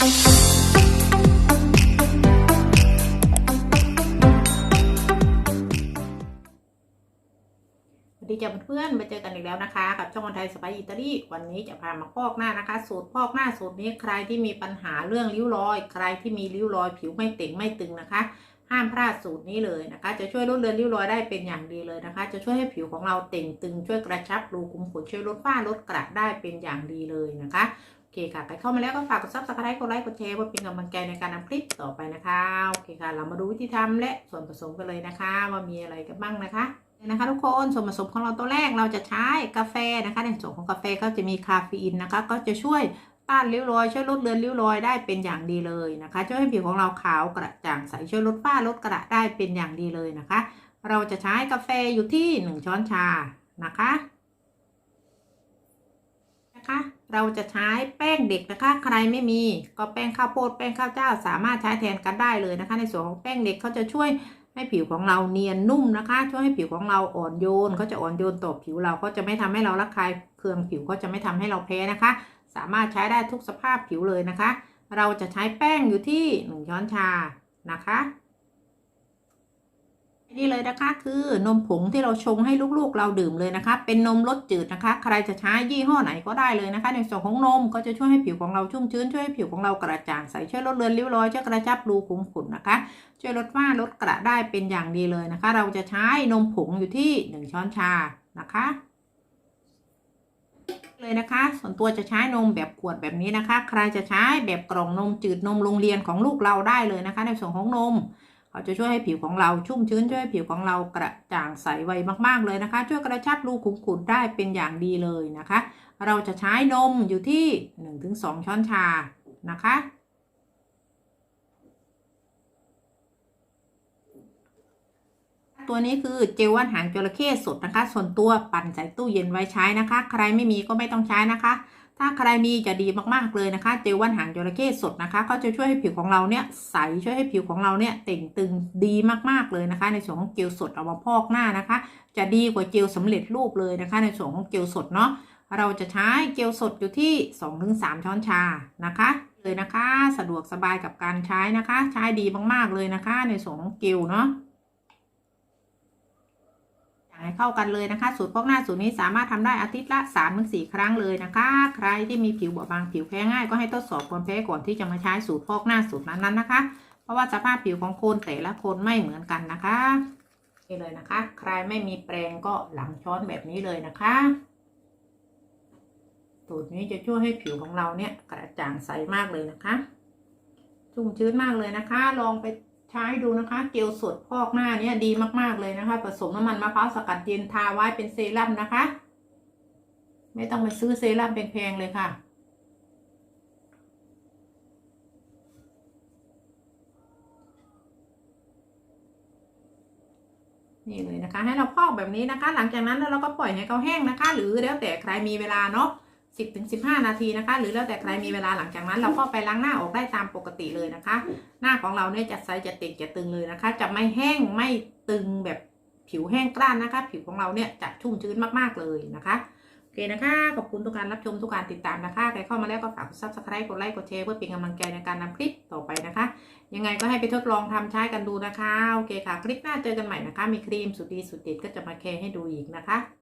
ดีจ้ะเพื่อนมาเจอกันอีกแล้วนะคะกับช่องวันไทยสปายอิตาลีวันนี้จะพามาพอกหน้านะคะ สูตรพอกหน้าสูตรนี้ใครที่มีปัญหาเรื่องริ้วรอย ใครที่มีริ้วรอย ผิวไม่เต่งไม่ตึงนะคะ ห้ามพลาดสูตรนี้เลยนะคะ จะช่วยลดเลือนริ้วรอยได้เป็นอย่างดีเลยนะคะ จะช่วยให้ผิวของเราเต่งตึงช่วยกระชับรูขุมขนช่วยลดฝ้าลดกระได้เป็นอย่างดีเลยนะคะ เคค่ะใครเข้ามาแล้วก็ฝากกดซับสไครต์กดไลค์กดแชร์เพื่อเป็นกำลังใจในการนำคลิปต่อไปนะคะโอเคค่ะ เรามาดูวิธีทำและส่วนผสมกันเลยนะคะ ว่ามีอะไรกันบ้างนะคะนะคะทุกคนส่วนผสมของเราตัวแรกเราจะใช้กาแฟนะคะในส่วนของกาแฟก็จะมีคาเฟอีนนะคะ ก็จะช่วยต้านริ้วรอย ช่วยลดเลือนริ้วรอยได้เป็นอย่างดีเลยนะคะช่วยให้ผิวของเราขาวกระจ่างใสช่วยลดฝ้าลดกระได้เป็นอย่างดีเลยนะคะ เราจะใช้กาแฟอยู่ที่ 1 ช้อนชานะคะนะคะ เราจะใช้แป้งเด็กนะคะ ใครไม่มีก็แป้งข้าวโพดแป้งข้าวเจ้า สามารถใช้แทนกันได้เลยนะคะ ในส่วนของแป้งเด็กเขาจะช่วยให้ผิวของเราเนียนนุ่มนะคะ ช่วยให้ผิวของเราอ่อนโยนเขาจะอ่อนโยนต่อผิวเราก็จะไม่ทำให้เราระคายเคืองผิวก็จะไม่ทำให้เราแพ้นะคะ สามารถใช้ได้ทุกสภาพผิวเลยนะคะ เราจะใช้แป้งอยู่ที่หนึ่งช้อนชานะคะ นี่เลยนะคะคือนมผงที่เราชงให้ลูกๆเราดื่มเลยนะคะ เป็นนมรสจืดนะคะ ใครจะใช้ยี่ห้อไหนก็ได้เลยนะคะ ในส่วนของนมก็จะช่วยให้ผิวของเราชุ่มชื้นช่วยให้ผิวของเรากระจ่างใสช่วยลดเลือนริ้วรอยช่วยกระชับรูขุมขนนะคะ ช่วยลดฝ้าลดกระได้เป็นอย่างดีเลยนะคะ เราจะใช้นมผงอยู่ที่ 1 ช้อนชานะคะเลยนะคะ ส่วนตัวจะใช้นมแบบขวดแบบนี้นะคะ ใครจะใช้แบบกล่องนมจืดนมโรงเรียนของลูกเราได้เลยนะคะ ในส่วนของนม เขาจะช่วยให้ผิวของเราชุ่มชื้นช่วยให้ผิวของเรากระจ่างใสไวมากๆเลยนะคะ ช่วยกระชับรูขุมขนได้เป็นอย่างดีเลยนะคะ เราจะใช้นมอยู่ที่ 1-2 ช้อนชานะคะ ตัวนี้คือเจลว่านหางจระเข้สดนะคะ ส่วนตัวปั่นใส่ตู้เย็นไว้ใช้นะคะ ใครไม่มีก็ไม่ต้องใช้นะคะ ถ้าใครมีจะดีมากๆเลยนะคะ เจลว่านหางจระเข้สดนะคะก็จะช่วยให้ผิวของเราเนี่ยใสช่วยให้ผิวของเราเนี่ยเต่งตึงดีมากๆเลยนะคะ ในส่วนของเจลสดเอามาพอกหน้านะคะ จะดีกว่าเจลสำเร็จรูปเลยนะคะ ในส่วนของเจลสดเนาะเราจะใช้เจลสดอยู่ที่ 2-3 ช้อนชานะคะ เลยนะคะ สะดวกสบายกับการใช้นะคะ ใช้ดีมากๆเลยนะคะ ในส่วนของเจลเนาะ เข้ากันเลยนะคะ สูตรพอกหน้าสูตรนี้สามารถทำได้อาทิตย์ละ3าถึงสครั้งเลยนะคะ ใครที่มีผิวบอบบางผิวแพ้ง่ายก็ให้ทดสอบความแพ้ก่อนที่จะมาใช้สูตรพอกหน้าสูตรนั้นๆนะคะ เพราะว่าสภาพผิวของคนแต่ละคนไม่เหมือนกันนะคะนี่เลยนะคะ ใครไม่มีแปรงก็หลังช้อนแบบนี้เลยนะคะสูตรนี้จะช่วยให้ผิวของเราเนี่ยกระจ่างใสมากเลยนะคะ ชุ่มชื้นมากเลยนะคะ ลองไป ใช้ดูนะคะเจลสดพอกหน้าเนี่ยดีมากๆเลยนะคะ ผสมน้ำมันมะพร้าวสกัดเย็นทาไว้เป็นเซรั่มนะคะ ไม่ต้องไปซื้อเซรั่มแพงๆเลยค่ะนี่เลยนะคะ ให้เราพอกแบบนี้นะคะ หลังจากนั้นเราก็ปล่อยให้เขาแห้งนะคะ หรือแล้วแต่ใครมีเวลาเนาะ สิบถึงสิบห้านาทีนะคะ หรือแล้วแต่ใครมีเวลาหลังจากนั้น เราก็ไปล้างหน้าออกได้ตามปกติเลยนะคะ หน้าของเราเนี่ยจะใสจะเต่งจะตึงเลยนะคะ จะไม่แห้งไม่ตึงแบบผิวแห้งกร้านนะคะ ผิวของเราเนี่ยจะชุ่มชื้นมากๆเลยนะคะโอเคนะคะขอบคุณทุกการรับชมทุกการติดตามนะคะใครเข้ามาแล้วก็ฝากกดซับสไครต์กดไลค์กดแชร์เพื่อเป็นกำลังใจในการนำคลิปต่อไปนะคะ ยังไงก็ให้ไปทดลองทำใช้กันดูนะคะโอเคค่ะ คลิปหน้าเจอกันใหม่นะคะ มีครีมสุดดีสุดเด็ดก็จะมาแชร์ให้ดูอีกนะคะ